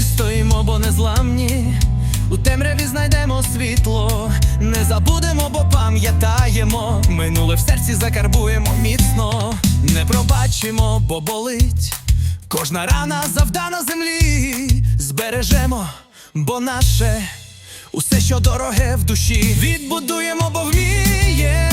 стоїмо, бо незламні, у темряві знайдемо світло, не забудемо, бо пам'ятаємо. Минуле в серці закарбуємо міцно, не пробачимо, бо болить. Кожна рана завдана землі. Збережемо, бо наше усе, що дороге в душі, відбудуємо, бо вміє.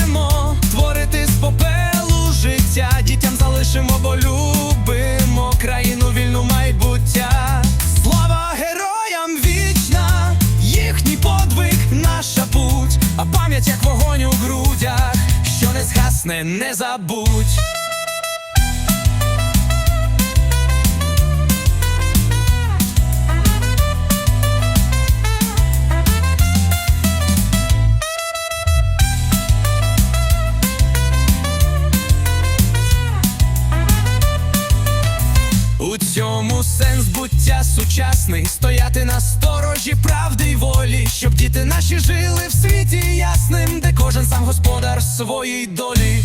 А як вогонь у грудях, що не згасне, не забудь. У цьому сенс буття сучасний, стояти на сторожі правди й волі, щоб господар своїй долі.